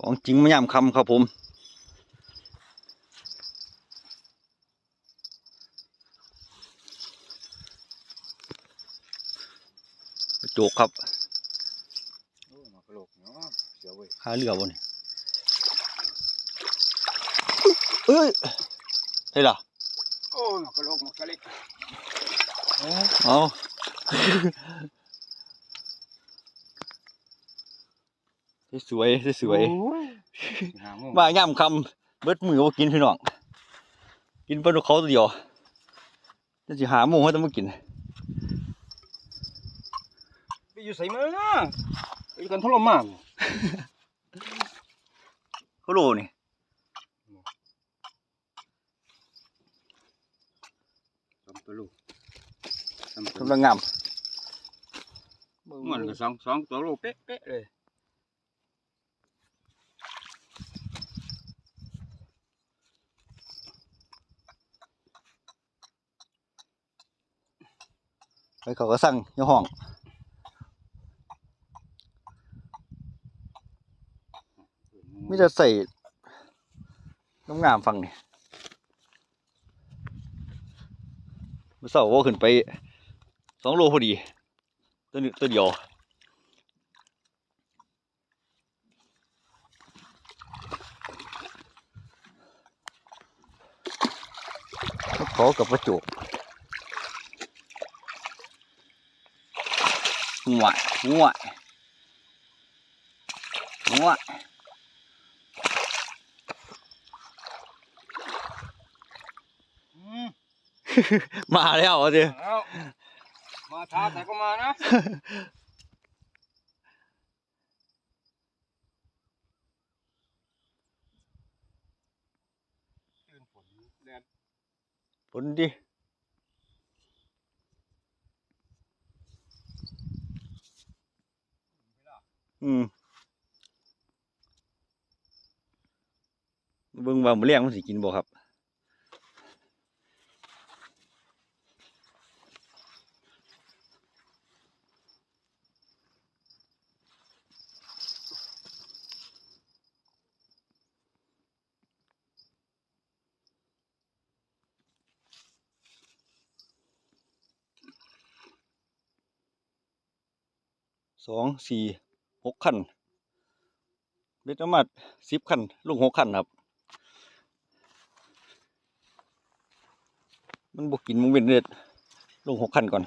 ของจริงไม่ยามคำครับผมกระโจกครับโอ้มากระโหลกเนาะเสียวเว้ยหาเรือบนเอ้ยเฮ้ยล่ะโอ้มากระโหลกมากระเล็กเอา สวยๆสวยโอ้ยหาโมงๆมาย่ำคำเบิดมือว่ากินพี่น้องกินปลาดุกเขาตัวเดียวจะสิหาโมงให้ต้องมากินไปอยู่ใส่มือนะไปอยู่กันทรมานเขาโลนี่สองตัวลูกสองตัวกำลังงามมันก็สองสองตัวลูกเป๊ะเป๊ะเลย ไปเขาก็สั่งอยาห้องไม่จะใส่น้ำงามฟังนี่มื่อเสาร์ว่าขึ้นไปสองโลพอดีตัวนี้ตัวเดียวขอกับประจุ หัวหัวหัวอืมมาแล้วอะสิเอามาท้าแต่ก็มานะตื่นฝนแดด ผลดิ อืมเบิ่งว่าหมูเลี้ยงมันสิกินบ่ครับสองสี่ หกขันเบ็ดน้ำมันสิบขันลงหกขันครับ มันบกินมึงเป็นเด็ดลงหกขันก่อน